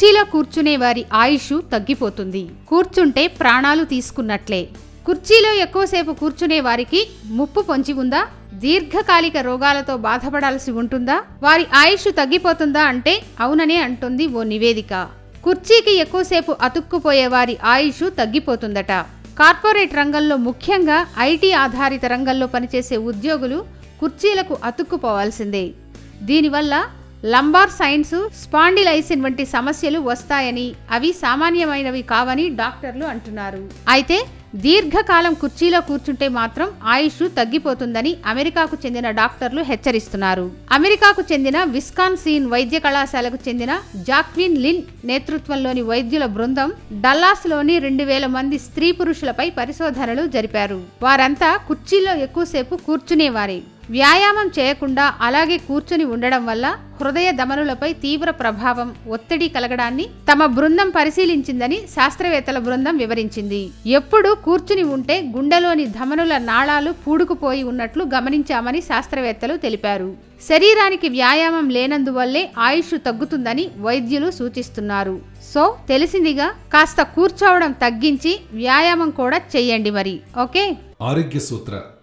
కుర్చీలో కూర్చునే వారి ఆయుష్ తగ్గిపోతుంది. కూర్చుంటే ప్రాణాలు తీసుకున్నట్లే. కుర్చీలో ఎక్కువసేపు కూర్చునే వారికి ముప్పు పొంచి ఉందా? దీర్ఘకాలిక రోగాలతో బాధపడాల్సి ఉంటుందా? వారి ఆయుష్ తగ్గిపోతుందా అంటే అవుననే అంటుంది ఓ నివేదిక. కుర్చీకి ఎక్కువసేపు అతుక్కుపోయే వారి ఆయుష్ తగ్గిపోతుందట. కార్పొరేట్ రంగంలో ముఖ్యంగా ఐటీ ఆధారిత రంగంలో పనిచేసే ఉద్యోగులు కుర్చీలకు అతుక్కుపోవాల్సిందే. దీనివల్ల లంబార్ సైన్స్ స్పాండిలైసిన్ వంటి సమస్యలు వస్తాయని అవి సామాన్యమైనవి కావని డాక్టర్లు అంటున్నారు. అయితే దీర్ఘకాలం కుర్చీలో కూర్చుంటే మాత్రం ఆయుష్ తగ్గిపోతుందని అమెరికాకు చెందిన డాక్టర్లు హెచ్చరిస్తున్నారు. అమెరికాకు చెందిన విస్కాన్సీన్ వైద్య కళాశాలకు చెందిన జాక్విన్ లిన్ నేతృత్వంలోని వైద్యుల బృందం డల్లాస్లోని రెండు వేల మంది స్త్రీ పురుషులపై పరిశోధనలు జరిపారు. వారంతా కుర్చీలో ఎక్కువసేపు కూర్చునేవారే. వ్యాయామం చేయకుండా అలాగే కూర్చుని ఉండడం వల్ల హృదయ ధమనులపై తీవ్ర ప్రభావం ఒత్తిడి కలగడాన్ని తమ బృందం పరిశీలించిందని శాస్త్రవేత్తల బృందం వివరించింది. ఎప్పుడు కూర్చుని ఉంటే గుండెలోని ధమనుల నాళాలు పూడుకుపోయి ఉన్నట్లు గమనించామని శాస్త్రవేత్తలు తెలిపారు. శరీరానికి వ్యాయామం లేనందువల్లే ఆయుష్ తగ్గుతుందని వైద్యులు సూచిస్తున్నారు. సో తెలిసిందిగా కాస్త కూర్చోవడం తగ్గించి వ్యాయామం కూడా చెయ్యండి మరి ఓకే? ఆరోగ్య సూత్ర.